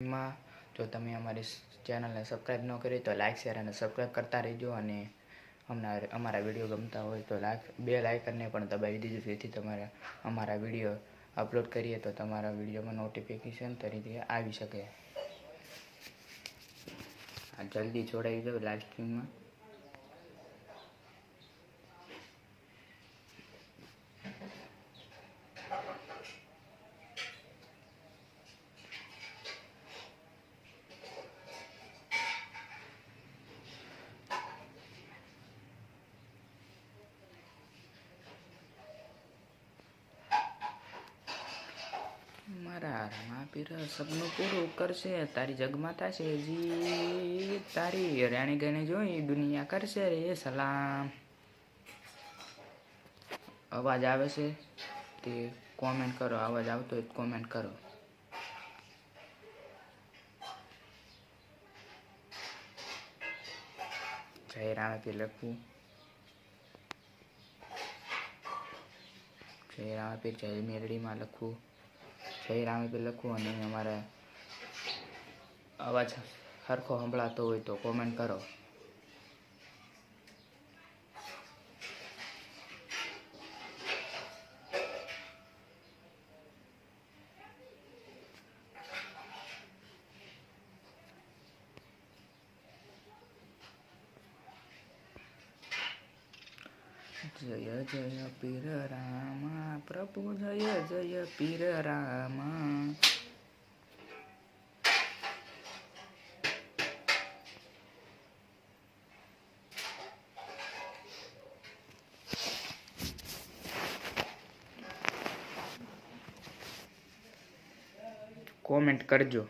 માં જો તમે અમારી ચેનલને સબસ્ક્રાઈબ ન કરી તો લાઇક શેર અને સબસ્ક્રાઈબ કરતા રહેજો અને અમને અમારા વીડિયો ગમતા હોય તો લાઇક બે લાઇકનને પણ દબાવી દેજો. જેથી તમારે અમારા વીડિયો અપલોડ કરીએ તો તમારા વિડીયોમાં નોટિફિકેશન તરીકે આવી શકે. જલ્દી જોડાઈ જાઓ લાઇવ સ્ટ્રીમમાં મારા રામા સપનું પૂરું કરશે, તારી જગમાતા છે જી, તારી રાણી ગણે જોઈ દુનિયા કરશે રે સલામ. અવાજ આવે છે તે કોમેન્ટ કરો, અવાજ આવતો હોય કોમેન્ટ કરો. જય રામે પીર લખવું જય રામે પીર જય મેરડીમાં લખવું જય રામે પીર લખવું અને અમારે અવાજ સરખો સંભળાતો હોય તો કોમેન્ટ કરો. જય જય પીર રામા પ્રભુ જય જય પીર રામા. કોમેન્ટ કરજો.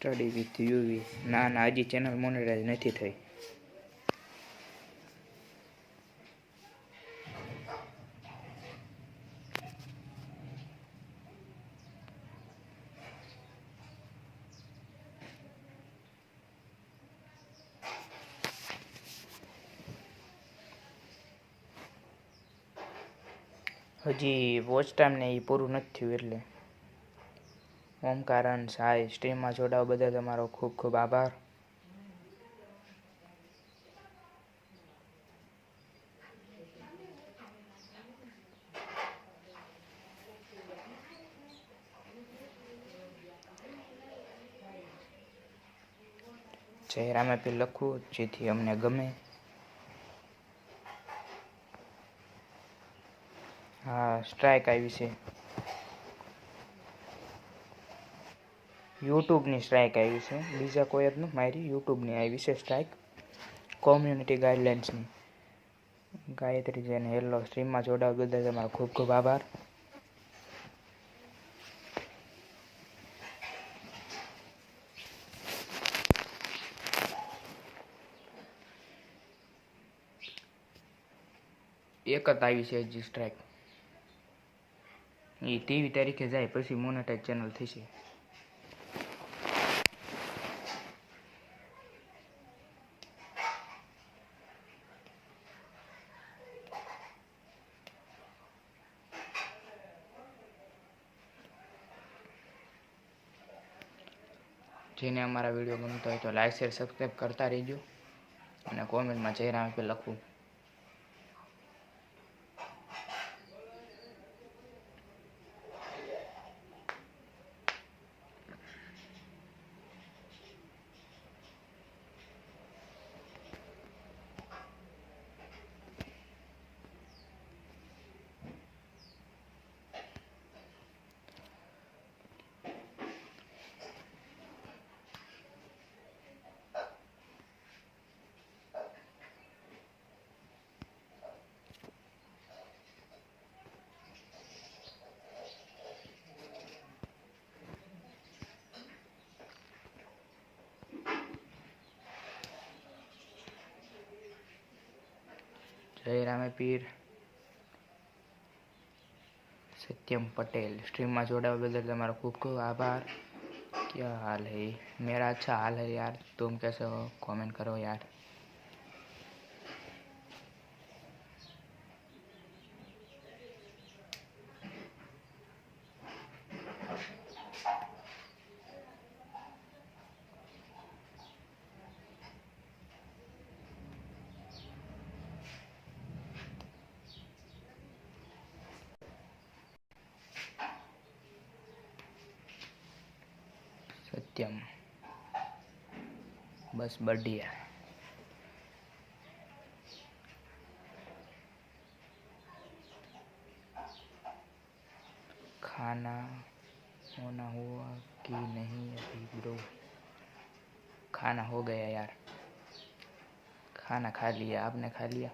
સ્ટડી વિથ યુવી ના ના, હજી ચેનલ મોનેટાઈઝ નથી થઈ. હજી વોચ ટાઈમ ને એ પૂરું નથી થયું એટલે. ઓમકારન સાઈ સ્ટ્રીમમાં જોડાવ બદલ તમારો ખૂબ ખૂબ આભાર. ચહેરામાં રામે પી લખવું જેથી અમને ગમે. હા, સ્ટ્રાઇક આવી છે. યુટ્યુબની સ્ટ્રાઇક આવી છે. બીજા કોઈ જ નહીં મારી યુટ્યુબની આવી છે સ્ટ્રાઇક કોમ્યુનિટી ગાઈડલાઇન્સની ગાયત્રી જૈન હેલો સ્ટ્રીમમાં જોડાવ બદલ તમારો ખૂબ ખૂબ આભાર. એક જ આવી છે હજી સ્ટ્રાઇક એ ટીવી તરીકે જાય, પછી મોનેટાઈઝ ચેનલ થશે. જેને અમારા વીડિયો ગમતો હોય તો લાઈક શેર સબસ્ક્રાઈબ કરતા રહેજો અને કોમેન્ટમાં જય રામ લખવું જય રામે પીર सत्यम पटेल स्ट्रीम में जोड़ा बदल तुम्हारा खूब खूब आभार क्या हाल है मेरा अच्छा हाल है यार तुम कैसे हो कमेंट करो यार बस बढ़िया खाना होना हुआ कि नहीं अभी ब्रो? खाना हो गया यार। खाना खा लिया, आपने खा लिया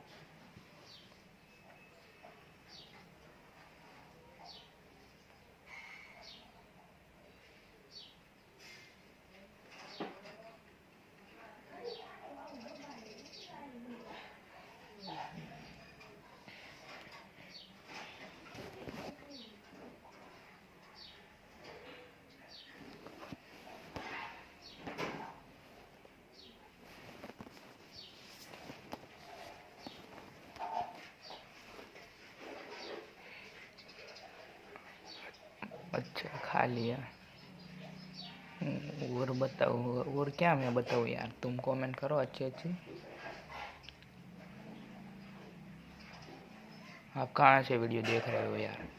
अच्छा खा लिया और बताओ और क्या मैं बताऊँ यार तुम कमेंट करो अच्छी अच्छी आप कहाँ से वीडियो देख रहे हो यार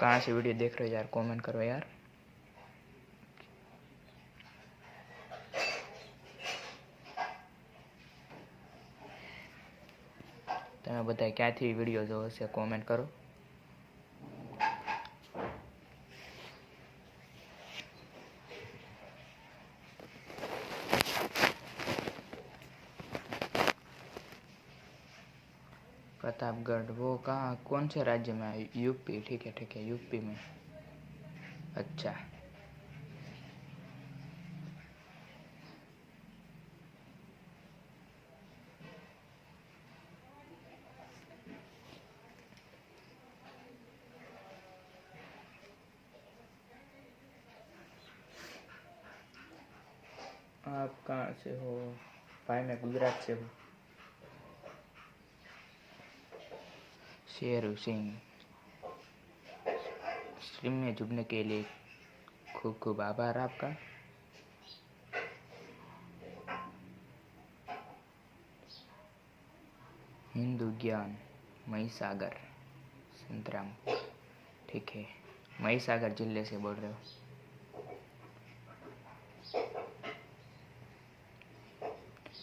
कहाँ से वीडियो देख रहे हो यार कमेंट करो यार તમે બધા ક્યાંથી વિડીયો જોવો છે કોમેન્ટ કરો प्रतापगढ़ वो कहाँ, कौन से राज्य में है यूपी ठीक है ठीक है यूपी में। अच्छा। आप कहाँ से हो? भाई, मैं गुजरात से हूँ। शेरू सिंह स्ट्रीम में जुड़ने के लिए खूब खूब आभार आपका। हिंदू ज्ञान, महिसागर, संतराम। ठीक है, महिसागर ज़िले से बोल रहे हो।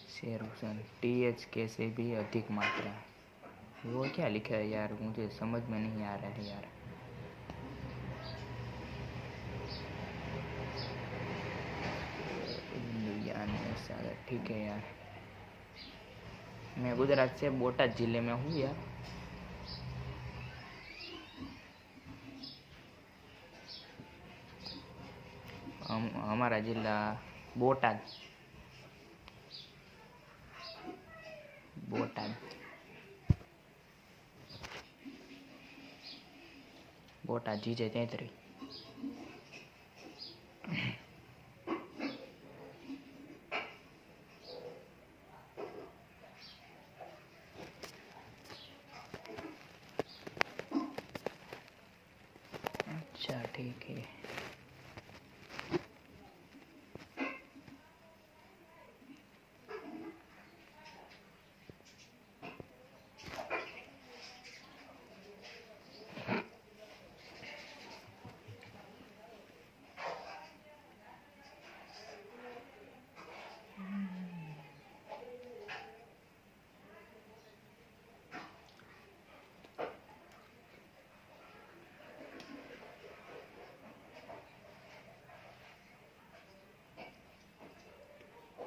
शेर हुसैन टी एच के से भी अधिक मात्रा। वो क्या लिखा है यार? मुझे समझ में नहीं आ रहा है यार। ठीक है यार। मैं गुजरात से बोटाद ज़िले में हूँ यार। हम, हमारा जिला बोटाद। बोटाद। બોટાદ જીજે તેત્રી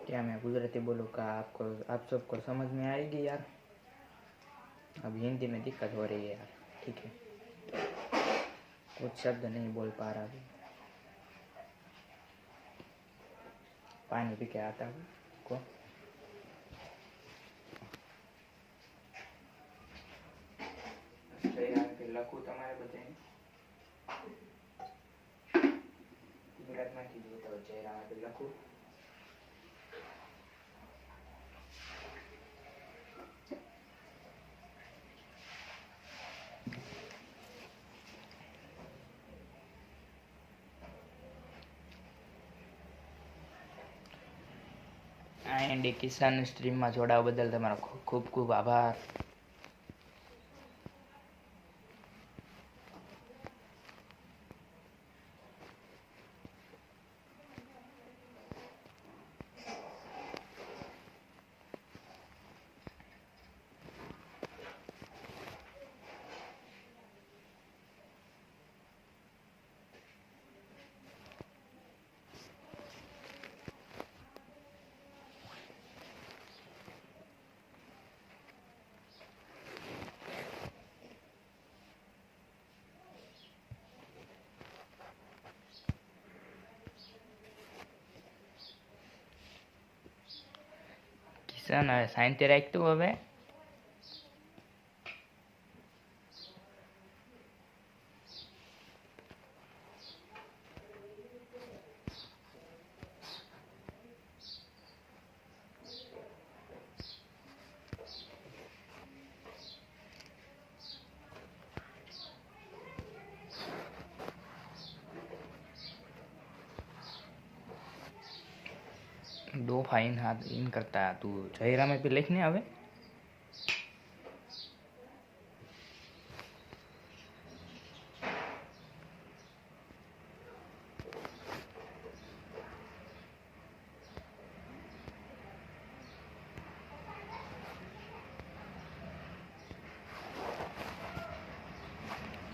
क्या मैं गुजराती बोलूँ का आपको, आप सबको समझ में आएगी यार? अब हिंदी में दिक्कत हो रही है यार, ठीक है? कुछ शब्द नहीं बोल पा रहा अभी। पानी पी के आता हूँ, को? એન્ડી કિસાન સ્ટ્રીમમાં જોડાવા બદલ તમારો ખૂબ ખૂબ આભાર. હવે સાયન્સથી રાખતું હવે. साइन हाथ इन करता है। तू चेहरा में भी लिखने आवे।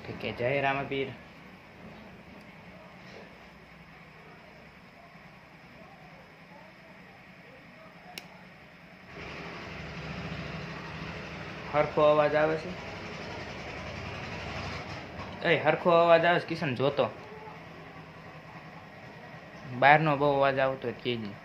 ठीक है जय राम पीर હરખો અવાજ આવે છે? એ હરખો અવાજ આવે છે? કિશન, જોતો. બહારનો બહુ અવાજ આવતો હોય કેજી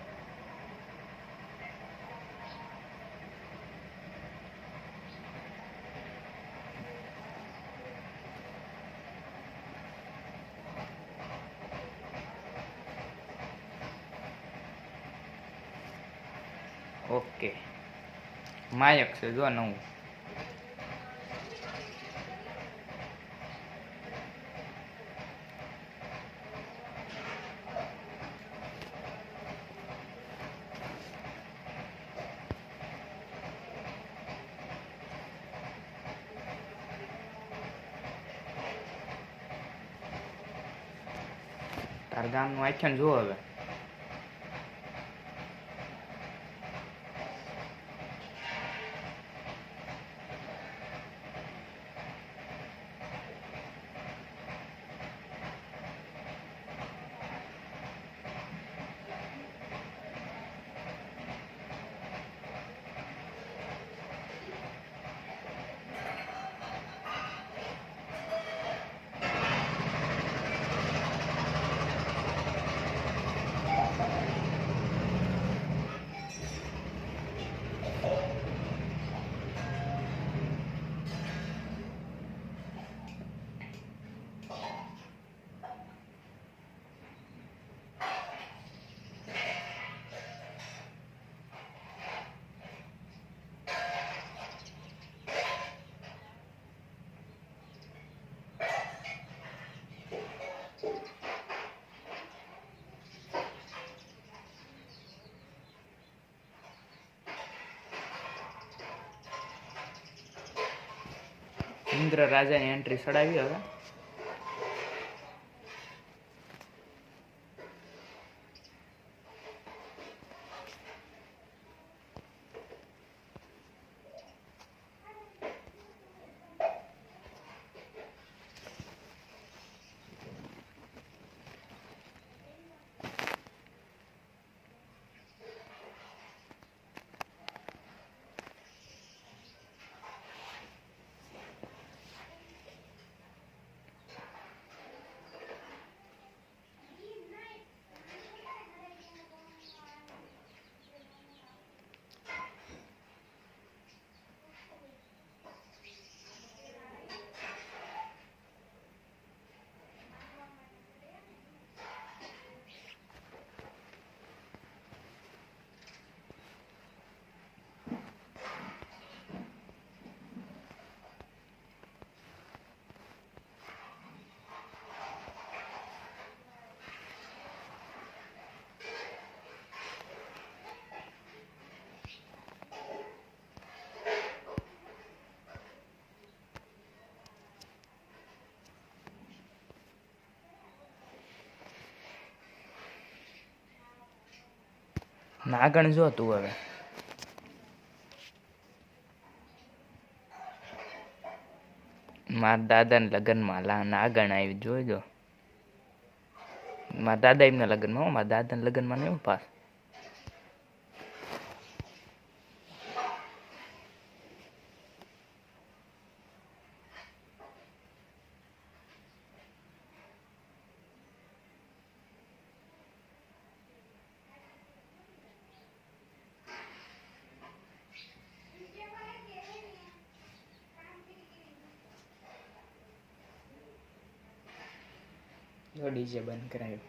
ઓકે. માયક છે, જો નવું તાર ગામનું આખ્યાન જુઓ હવે. ઇન્દ્ર રાજાની એન્ટ્રી ચડાવી હવે. નાગણ જો તું હવે. મારા દાદાના લગ્નમાં લા નાગણ આવી જોઈજો મારા દાદા એમના લગ્નમાં મારા દાદાના લગ્નમાં નહીં પાસ જો ડીજે બંધ કરાયું.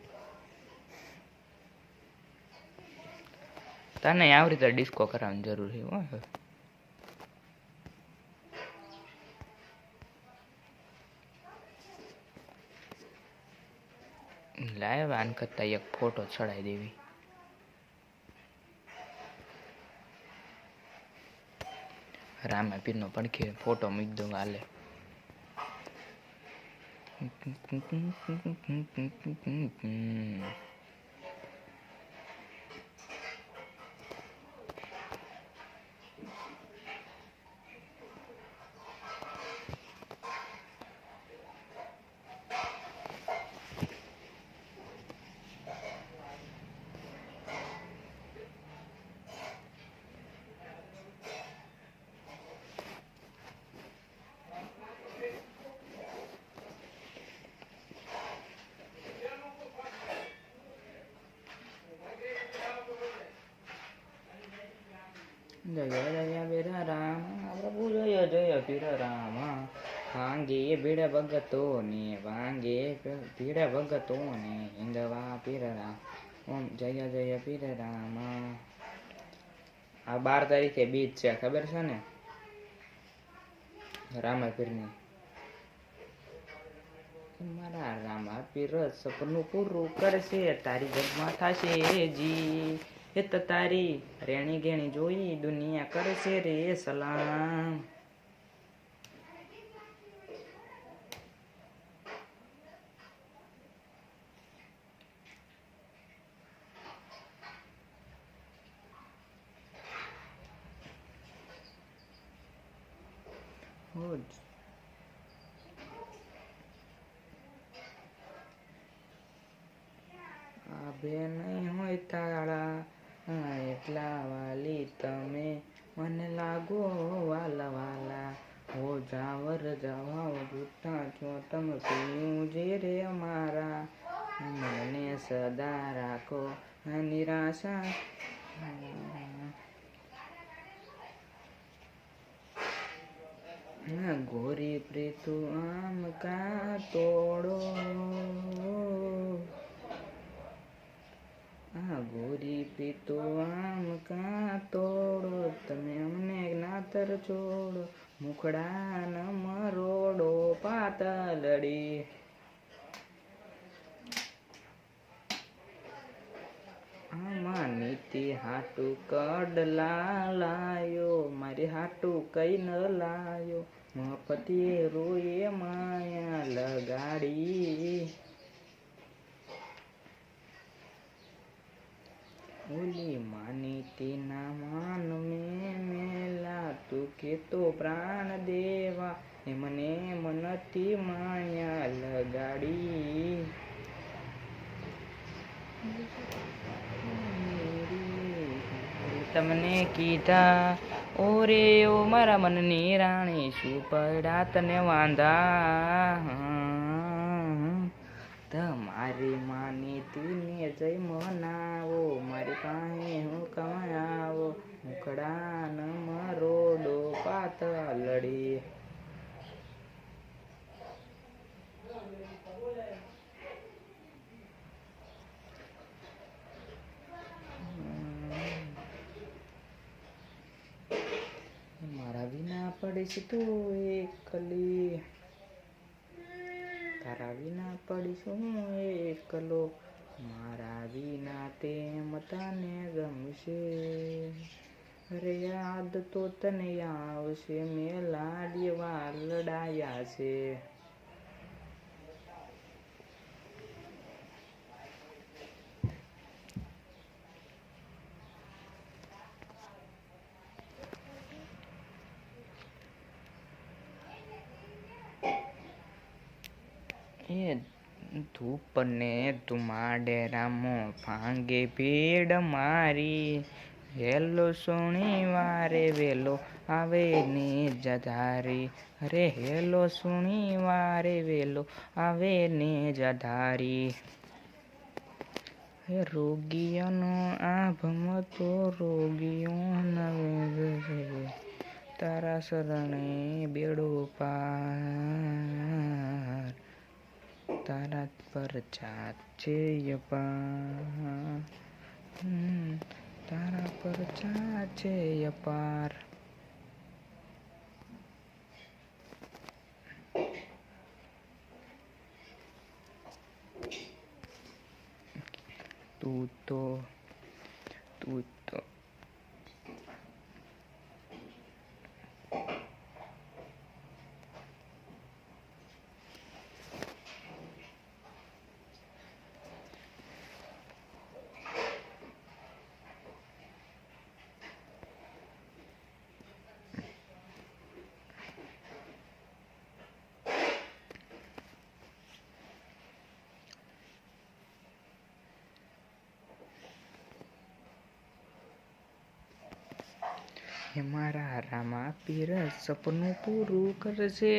તને આવી રીતે ડિસ્કો કરાવવાની જરૂર છે, હો. લાઈવ આન કરતા એક ફોટો ચડાવી દેવી. રામે પીરનો પડખે ફોટો મૂકી દઉં હાલે. ¡Suscríbete al canal! જય જય વીર રામ. પ્રભુ જય જય વીર રામ. ભાંગે ભીડ ભગતો ને ભાંગે ભીડ ભગતો ને હિંદવા પીર રામ. ઓમ જય જય પીર રામ. આ બાર તારીખે બીજ છે, ખબર છે ને? રામા પીરની મારા રામા પીર સપનું પૂરું કરશે, તારી જગમાં થશે જી. એ તો તારી રેણી ઘેણી જોઈ દુનિયા કરશે રે સલામ હો જ. આ બે નહીં હોય તાળા હા, એટલા વાલી તમે મને લાગો વાલા વાલા હો જાવર જવાઓ જૂઠા પીયું જે રે અમારા. મને સદા રાખો નિરાશા. ગોરી પ્રીતુ આમ કા તોડો. ગોરી પ્રીતુ આમ કા જ્ઞાતર છોડો મુખડા ન મરોડો પાતલડી આમાં નીતિ હાટું કડલા લાયો, મારી હાટું કઈ ન લાયો. મફતી રોએ માયા લગાડી. ઓલી માની તેના માન તું કેતો પ્રાણ દેવા. એ મને મનથી માયા લગાડી. તમને કીધા, ઓરે, ઓ મારા મનની રાણી, શું પડ્યા તને વાંધા? તમારી માની તીને જય મનાવો મારી પાસે હું કમાવો મુખડા ન મરોડો પાતળડી મારા વિના છે તો એકલી તારા વિના પડીશું હું એકલો મારા વિના તેમ મતાને ગમશે. અરે તો તને આવશે મેં લાડ્યવા લડાયા છે. એ ધૂપ ને ધુમાડે રામો ફાંગે ભીડ મારી. હેલો શનિવારે વેલો આવે ને જધારી અરે હેલો શનિવારે વેલો આવે ને જધારી રોગીઓનો રોગીઓનો આભમતો રોગીઓ નવે તારા શરણે બેડો પાર. તારા પર જાત હમ, તારા પર જાત છે અપાર તું તો તું તો હે મારા રામા, પીર સપનું પૂરું કરશે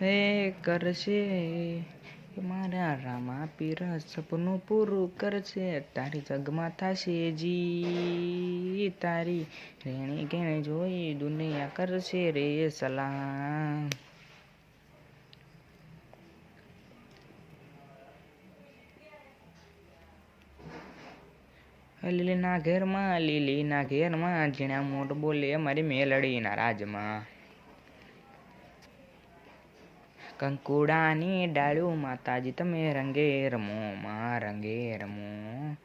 હે કરશે હે મારા રામા, પીર સપનું પૂરું કરશે તારી જગમાં થશે જી. તારી રેણી કેણે જોઈ દુનિયા કરશે રે સલામ. લીલીના ઘેરમાં લીલીના ઘેરમાં ઝીણા મોટ બોલે મારી મેલડીના રાજમાં. કંકુડાની ડાળું માતાજી, તમે રંગે રમો, માં રંગે રમો.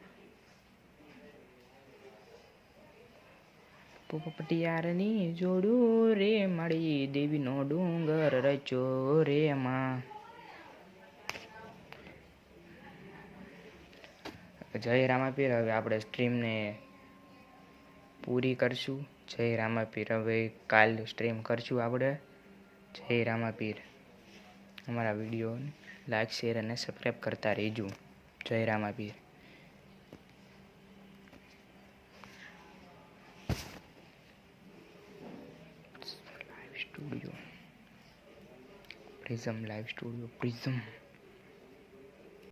પટિયારની જોડું રે મળી, દેવીનો ડુંગર રચો રે માં. જય રામાપીર. હવે આપણે સ્ટ્રીમને પૂરી કરશું. જય રામાપીર. હવે કાલ સ્ટ્રીમ કરશું આપણે. જય રામાપીર. અમારા વીડિયો લાઈક, શેર અને સબસ્ક્રાઈબ કરતા રહેજો. જય Ramapir. Studio prism live studio prism